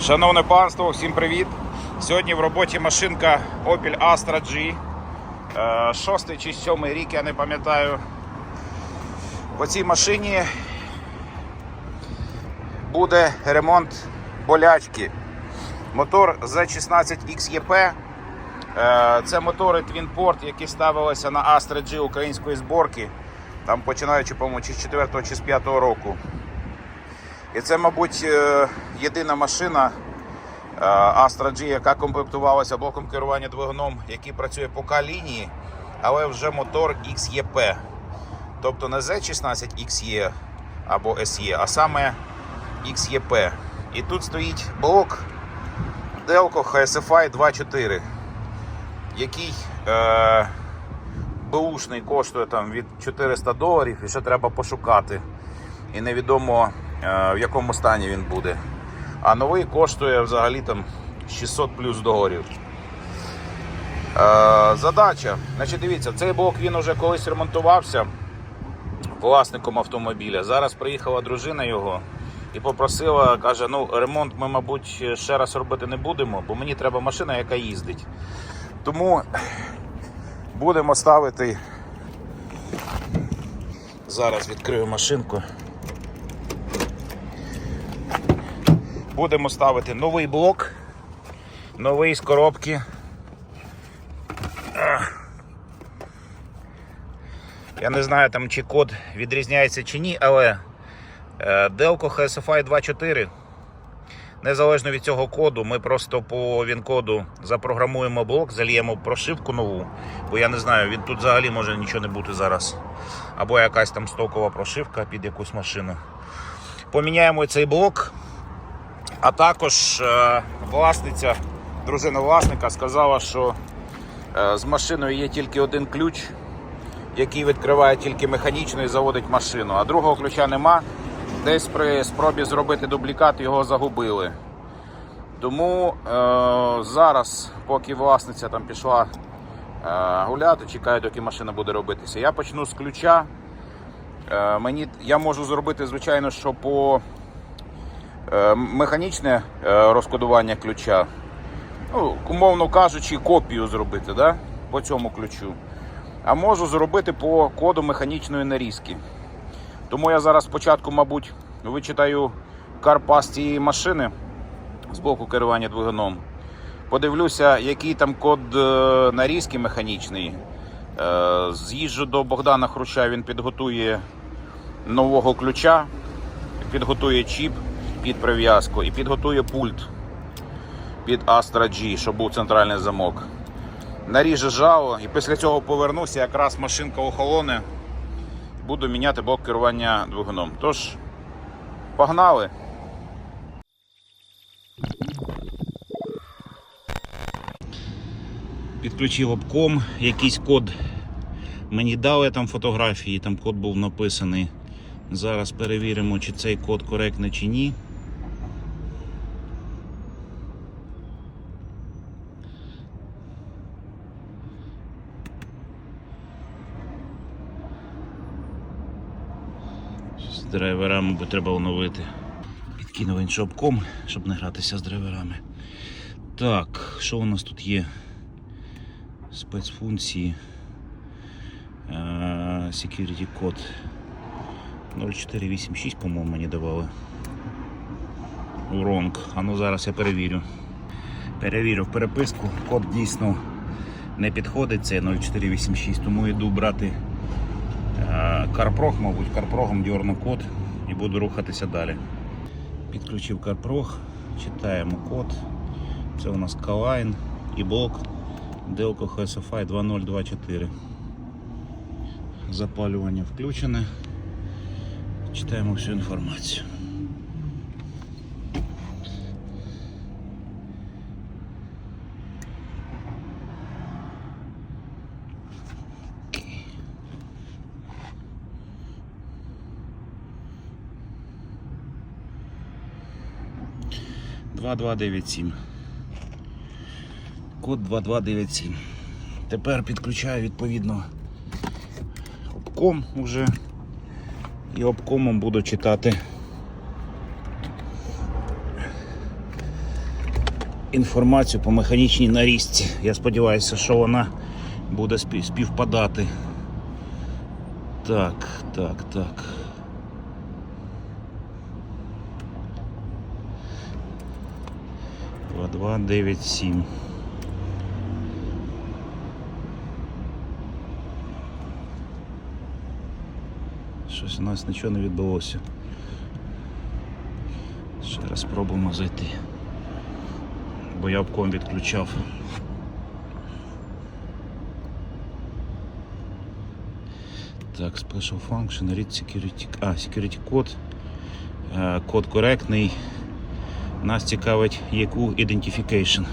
Шановне панство, всім привіт! Сьогодні в роботі машинка Opel Astra G. Е, Шостий чи сьомий рік, я не пам'ятаю. По цій машині буде ремонт болячки. Мотор Z16XEP. Е, Це мотори Twinport, які ставилися на Astra G української зборки, там починаючи, по-моєму, чи з 4 чи з 5 року. І це, мабуть, е, єдина машина е, Astra G, яка комплектувалася блоком керування двигуном, який працює по К-лінії, але вже мотор XEP. Тобто не Z16XE або SE, а саме XEP. І тут стоїть блок Delco HSFI 2.4, який е, беушний коштує там від 400 доларів і ще треба пошукати. І невідомо е, в якому стані він буде. А новий коштує взагалі там 600 плюс доларів. Е, задача. Значить, дивіться, цей блок він вже колись ремонтувався власником автомобіля. Зараз приїхала дружина його і попросила, каже: ну, ремонт ми, мабуть, ще раз робити не будемо, бо мені треба машина, яка їздить. Тому будемо ставити. Зараз відкрию машинку. Будемо ставити новий блок, новий з коробки. Я не знаю там чи код відрізняється чи ні, але е, Delco HSFI 2.4. Незалежно від цього коду, ми просто по він-коду запрограмуємо блок, зальємо прошивку нову, бо я не знаю, він тут взагалі може нічого не бути зараз. Або якась там стокова прошивка під якусь машину. Поміняємо цей блок. А також е, власниця, дружина власника сказала, що е, з машиною є тільки один ключ, який відкриває тільки механічно і заводить машину, а другого ключа нема. Десь при спробі зробити дублікат його загубили. Тому е, зараз, поки власниця там пішла е, гуляти, чекає, доки машина буде робитися, я почну з ключа. Е, мені, я можу зробити, звичайно, що по механічне е, розкодування ключа. Ну, умовно кажучи, копію зробити да? по цьому ключу. А можу зробити по коду механічної нарізки. Тому я зараз спочатку, мабуть, вичитаю карпас цієї машини з боку керування двигуном. Подивлюся, який там код е, нарізки механічний. Е, З'їжджу до Богдана Хруща, він підготує нового ключа, підготує чіп під прив'язку і підготує пульт під Astra G, щоб був центральний замок. Наріже жало і після цього повернуся, якраз машинка охолоне. Буду міняти блок керування двигуном. Тож, погнали! Підключив обком, якийсь код мені дали там фотографії, там код був написаний. Зараз перевіримо, чи цей код коректний чи ні. Драйверами бо треба оновити. Підкинув інший обком, щоб не гратися з драйверами. Так, що у нас тут є? Спецфункції. Е, Security код 0486, по-моєму, мені давали. Wrong. А ну зараз я перевірю. Перевірю в переписку. Код дійсно не підходить, це 0486, тому йду брати е, Карпрог, мабуть, Карпрогом дьорну код і буду рухатися далі. Підключив Карпрог, читаємо код. Це у нас Калайн і блок Delco HSFI 2024. Запалювання включене. Читаємо всю інформацію. Два два дев'ять сім. Код 2297. Тепер підключаю відповідно обком уже і обкомом буду читати інформацію по механічній нарізці. Я сподіваюся, що вона буде співпадати. Так, так, так. Два, два, дев'ять, сім. Щось у нас нічого не відбулося. Ще раз спробуємо зайти. Бо я обком відключав. Так, Special Function, Read Security. А, Security код. Е, Код коректний. Нас цікавить яку Identification.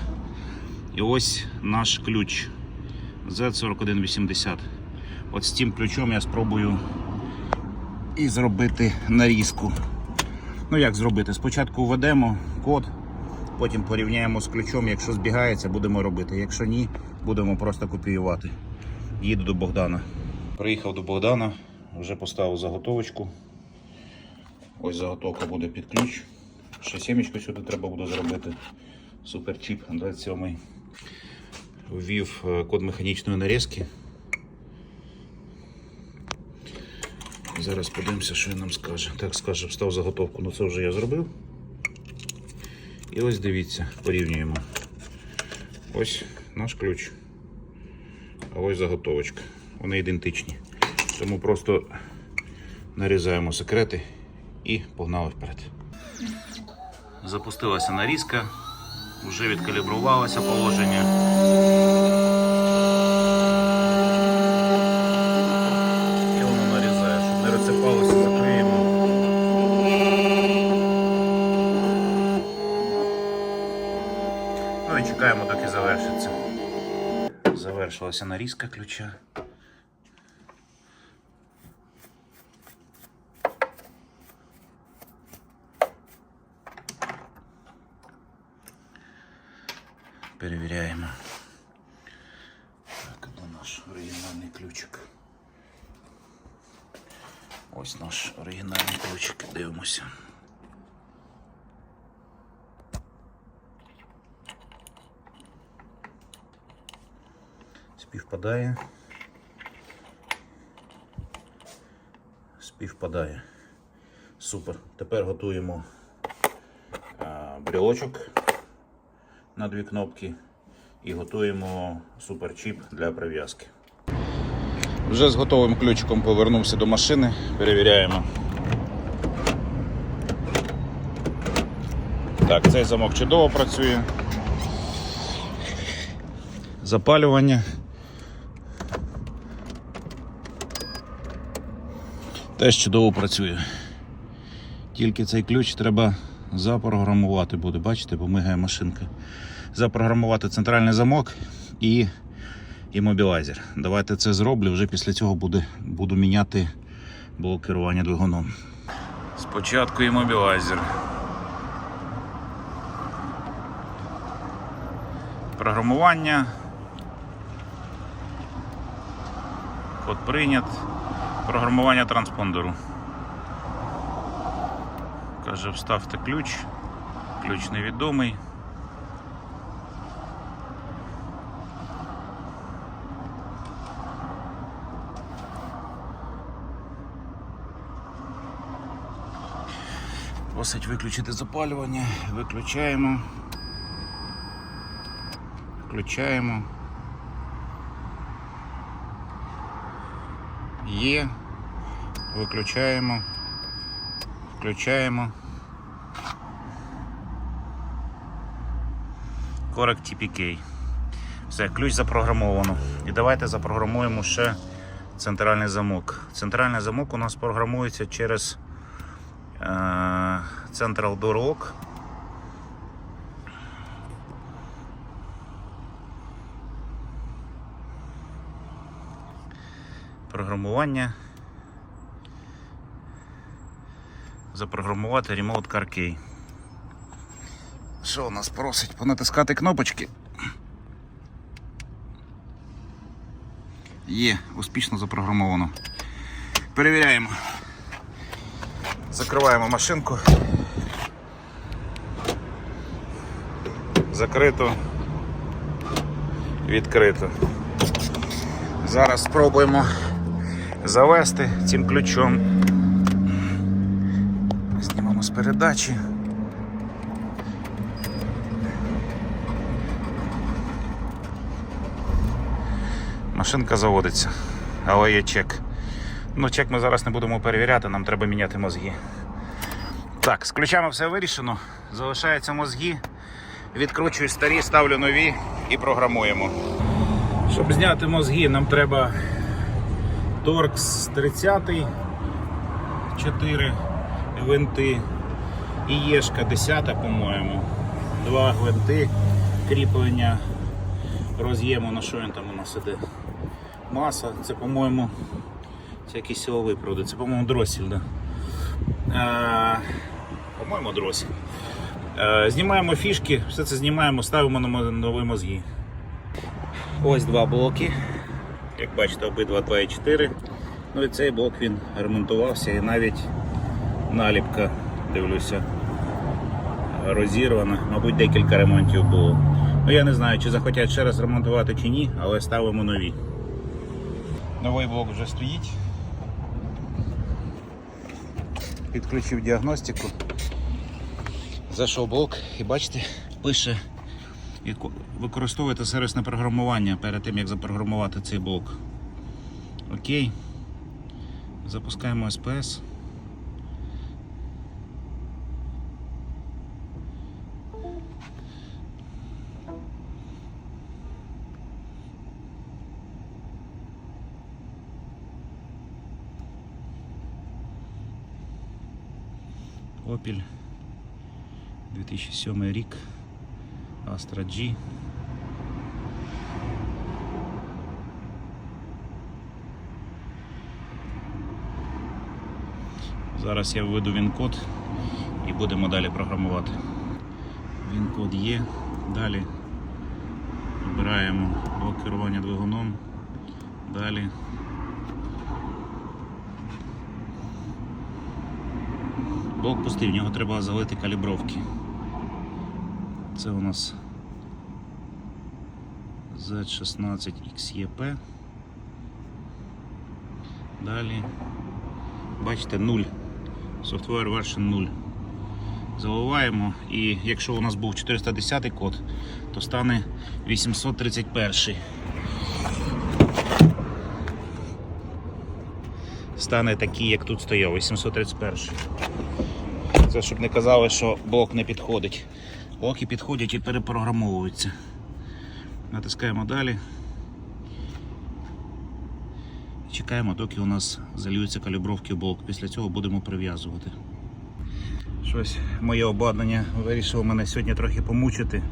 І ось наш ключ Z4180. От з цим ключом я спробую і зробити нарізку. Ну як зробити? Спочатку введемо код, потім порівняємо з ключом. Якщо збігається, будемо робити. Якщо ні, будемо просто копіювати. Їду до Богдана. Приїхав до Богдана, вже поставив заготовочку. Ось заготовка буде під ключ. Ще сімечку сюди треба буде зробити. Суперчіп 27. Ввів е, код механічної нарізки. Зараз подивимося, що він нам скаже. Так, скаже, встав заготовку, ну це вже я зробив. І ось дивіться, порівнюємо. Ось наш ключ. А ось заготовочка. Вони ідентичні. Тому просто нарізаємо секрети і погнали вперед. Запустилася нарізка, вже відкалібрувалося положення. І воно нарізає, щоб не розсипалося, закриємо. Ну і чекаємо, доки завершиться. Завершилася нарізка ключа. Перевіряємо. Так, де наш оригінальний ключик. Ось наш оригінальний ключик. Дивимося. Співпадає. Співпадає. Супер. Тепер готуємо брілочок на дві кнопки і готуємо суперчіп для прив'язки. Вже з готовим ключиком повернувся до машини, перевіряємо. Так, цей замок чудово працює. Запалювання. Теж чудово працює. Тільки цей ключ треба запрограмувати буде, бачите, бо мигає машинка. Запрограмувати центральний замок і іммобілайзер. Давайте це зроблю. Вже після цього буде, буду міняти блок керування двигуном. Спочатку іммобілайзер. Програмування. Код прийнят. Програмування транспондеру. Каже, вставте ключ. Ключ невідомий. Просить виключити запалювання. Виключаємо. Включаємо. Є. Виключаємо. Включаємо. Correct TPK. Все, ключ запрограмовано. І давайте запрограмуємо ще центральний замок. Центральний замок у нас програмується через е, Central Door Lock. Програмування. Запрограмувати Remote Key. Що у нас просить? Понатискати кнопочки. Є, успішно запрограмовано. Перевіряємо. Закриваємо машинку. Закрито. Відкрито. Зараз спробуємо завести цим ключом. Знімемо з передачі. Машинка заводиться, але є чек. Ну, чек ми зараз не будемо перевіряти, нам треба міняти мозги. Так, з ключами все вирішено. Залишаються мозги. Відкручую старі, ставлю нові і програмуємо. Щоб зняти мозги, нам треба торкс 30, 4 гвинти і єшка 10, по-моєму. Два гвинти кріплення роз'єму, на що він там у нас іде. Маса, це, по-моєму, це якийсь силовий провод, це, по-моєму, дросіль, да? Е, по-моєму, дросіль. Е, знімаємо фішки, все це знімаємо, ставимо на нові мозги. Ось два блоки. Як бачите, обидва 2,4. Ну і цей блок він ремонтувався і навіть наліпка, дивлюся, розірвана. Мабуть, декілька ремонтів було. Ну я не знаю, чи захотять ще раз ремонтувати чи ні, але ставимо нові. Новий блок вже стоїть. Підключив діагностику. Зайшов блок і бачите, пише «Відко- використовуйте сервісне програмування перед тим, як запрограмувати цей блок. Окей. Запускаємо SPS. Opel 2007 рік Astra G. Зараз я введу він-код і будемо далі програмувати. Він-код є. Далі вибираємо блок керування двигуном. Далі. Блок пустий, в нього треба залити калібровки. Це у нас Z16XEP. Далі. Бачите, 0. Software version 0. Заливаємо і якщо у нас був 410 код, то стане 831. Стане такий, як тут стояв, 831. Це щоб не казали, що блок не підходить. Блоки підходять і перепрограмовуються. Натискаємо далі. Чекаємо, доки у нас зальються калібровки блок. Після цього будемо прив'язувати. Щось моє обладнання вирішило мене сьогодні трохи помучити.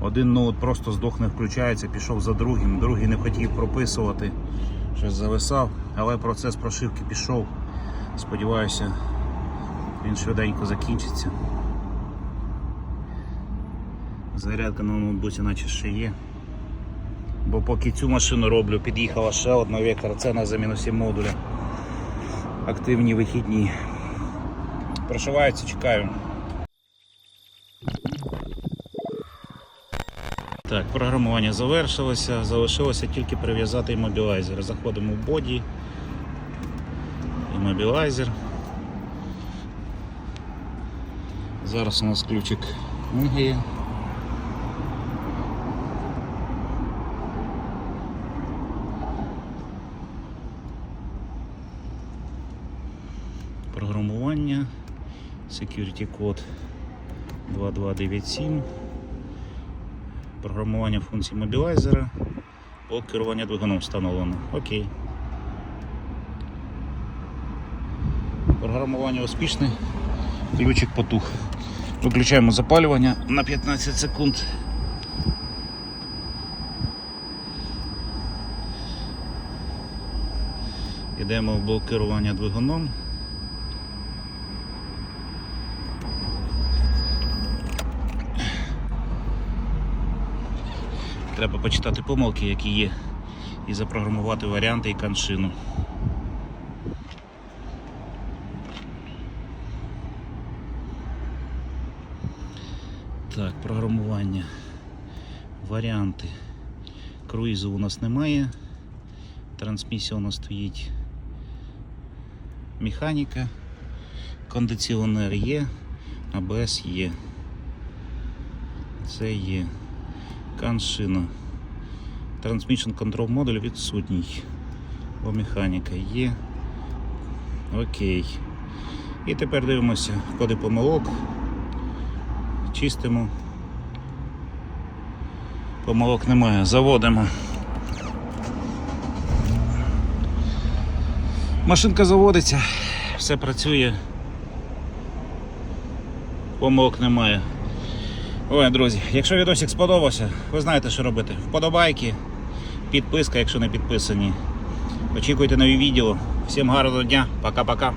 Один ноут просто здох не включається, пішов за другим, другий не хотів прописувати, щось зависав, але процес прошивки пішов. Сподіваюся, він швиденько закінчиться. Зарядка на ноутбуці наче ще є. Бо поки цю машину роблю, під'їхала ще одна вектор, це на заміну 7 модуля. Активні вихідні. Прошивається, чекаю. Так, програмування завершилося, залишилося тільки прив'язати іммобілайзер. Заходимо в боді. Іммобілайзер. Зараз у нас ключик мигає. Програмування. Security код 2297. Програмування функцій мобілайзера. Блок керування двигуном встановлено. Окей. Програмування успішне. Ключик потух. Виключаємо запалювання на 15 секунд. Йдемо в блок керування двигуном. Треба почитати помилки, які є, і запрограмувати варіанти і каншину. Так, програмування. Варіанти. Круїзу у нас немає. Трансмісія у нас стоїть. Механіка. Кондиціонер є. АБС є. Це є. Каншина. Transmission Control модуль відсутній. Бо механіка є. Окей. І тепер дивимося коди помилок. Чистимо. Помилок немає. Заводимо. Машинка заводиться, все працює. Помилок немає. Ой, друзі, якщо відосик сподобався, ви знаєте, що робити. Вподобайки, підписка, якщо не підписані. Очікуйте нові відео. Всім гарного дня, пока-пока.